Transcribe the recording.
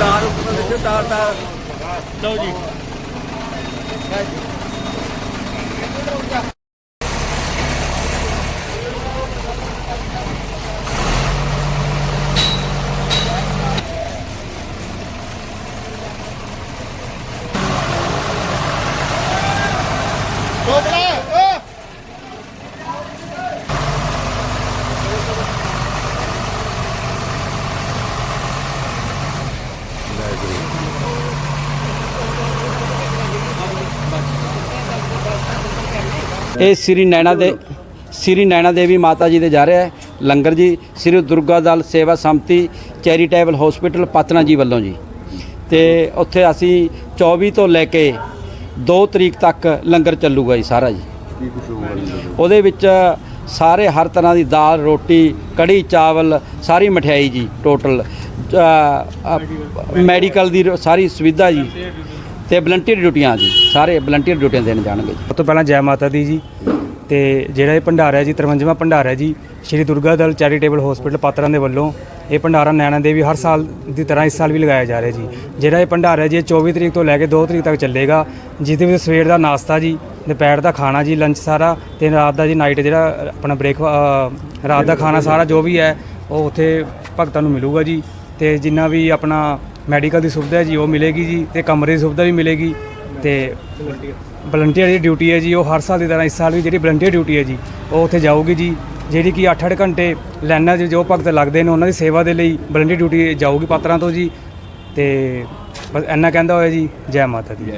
താഴെ വെച്ച് താഴെ താഴെ Go, go, go! ਇਹ ਸ੍ਰੀ ਨੈਣਾ ਦੇ ਸ੍ਰੀ ਨੈਣਾ ਦੇਵੀ ਮਾਤਾ ਜੀ ਦੇ ਜਾ ਰਿਹਾ ਹੈ। ਲੰਗਰ ਜੀ, ਸ੍ਰੀ ਦੁਰਗਾ ਦਲ ਸੇਵਾ ਸੰਮਤੀ ਚੈਰੀਟੇਬਲ ਹਸਪੀਟਲ, ਪਤਨਾ ਜੀ ਵੱਲੋਂ ਜੀ। ਤੇ ਉੱਥੇ ਅਸੀਂ 24 ਤੋਂ ਲੈ ਕੇ 2 ਤਰੀਕ ਤੱਕ ਲੰਗਰ ਚੱਲੂਗਾ ਜੀ ਸਾਰਾ ਜੀ। ਉਹਦੇ ਵਿੱਚ ਸਾਰੇ ਹਰ ਤਰ੍ਹਾਂ ਦੀ ਦਾਲ, ਰੋਟੀ, ਕੜੀ, ਚਾਵਲ, ਸਾਰੀ ਮਠਿਆਈ ਜੀ, ਟੋਟਲ ਮੈਡੀਕਲ ਦੀ ਸਾਰੀ ਸੁਵਿਧਾ ਜੀ। ਤੇ ਵਲੰਟੀਅਰ ਡਿਊਟੀਆਂ ਜੀ, ਸਾਰੇ ਵਲੰਟੀਅਰ ਡਿਊਟੀਆਂ ਦੇਣ ਜਾਣਗੇ ਜੀ। ਸਭ ਤੋਂ ਪਹਿਲਾਂ ਜੈ ਮਾਤਾ ਦੀ ਜੀ ਤੇ ਜਿਹੜਾ ਇਹ ਭੰਡਾਰਾ ਜੀ 53ਵਾਂ ਭੰਡਾਰਾ ਹੈ ਜੀ, ਸ਼੍ਰੀ ਦੁਰਗਾ ਦਲ ਚੈਰੀਟੇਬਲ ਹਸਪੀਟਲ ਪਾਤਰਾਂ ਦੇ ਵੱਲੋਂ ਇਹ ਭੰਡਾਰਾ ਨੈਣਾ ਦੇਵੀ ਹਰ ਸਾਲ ਦੀ ਤਰ੍ਹਾਂ ਇਸ ਸਾਲ ਵੀ ਲਗਾਇਆ ਜਾ ਰਿਹਾ ਜੀ। ਜਿਹੜਾ ਇਹ ਭੰਡਾਰਾ ਜੀ, ਇਹ 24 ਤਰੀਕ ਤੋਂ ਲੈ ਕੇ 2 ਤਰੀਕ ਤੱਕ ਚੱਲੇਗਾ, ਜਿਸ ਦੇ ਵਿੱਚ ਸਵੇਰ ਦਾ ਨਾਸ਼ਤਾ ਜੀ, ਦੁਪਹਿਰ ਦਾ ਖਾਣਾ ਜੀ ਲੰਚ ਸਾਰਾ ਤੇ ਰਾਤ ਦਾ ਜੀ ਨਾਈਟ ਜਿਹੜਾ ਆਪਣਾ ਬ੍ਰੇਕ ਰਾਤ ਦਾ ਖਾਣਾ ਸਾਰਾ ਜੋ ਵੀ ਹੈ, ਉਹ ਉੱਥੇ ਭਗਤਾਂ ਨੂੰ ਮਿਲੂਗਾ ਜੀ। ਤੇ ਜਿੰਨਾ ਵੀ ਆਪਣਾ ਮੈਡੀਕਲ ਦੀ ਸੁਵਿਧਾ ਹੈ ਜੀ, ਉਹ ਮਿਲੇਗੀ ਜੀ ਤੇ ਕਮਰੇ ਦੀ ਸੁਵਿਧਾ ਵੀ ਮਿਲੇਗੀ ਤੇ ਵਲੰਟੀਅਰ ਦੀ ਡਿਊਟੀ ਹੈ ਜੀ, ਉਹ ਹਰ ਸਾਲ ਦੀ ਤਰ੍ਹਾਂ ਇਸ ਸਾਲ ਵੀ ਜਿਹੜੀ ਵਲੰਟੀਅਰ ਡਿਊਟੀ ਹੈ ਜੀ, ਉਹ ਉੱਥੇ ਜਾਊਗੀ ਜੀ, ਜਿਹੜੀ ਕਿ 8-8 ਘੰਟੇ ਲਾਈਨਾਂ 'ਚ ਜੋ ਭਗਤ ਲੱਗਦੇ ਨੇ ਉਹਨਾਂ ਦੀ ਸੇਵਾ ਦੇ ਲਈ ਵਲੰਟੀਅਰ ਡਿਊਟੀ ਜਾਊਗੀ ਪਾਤਰਾਂ ਤੋਂ ਜੀ ਤੇ ਬਸ ਇੰਨਾ ਕਹਿੰਦਾ ਹੋਇਆ ਜੀ ਜੈ ਮਾਤਾ ਦੀ।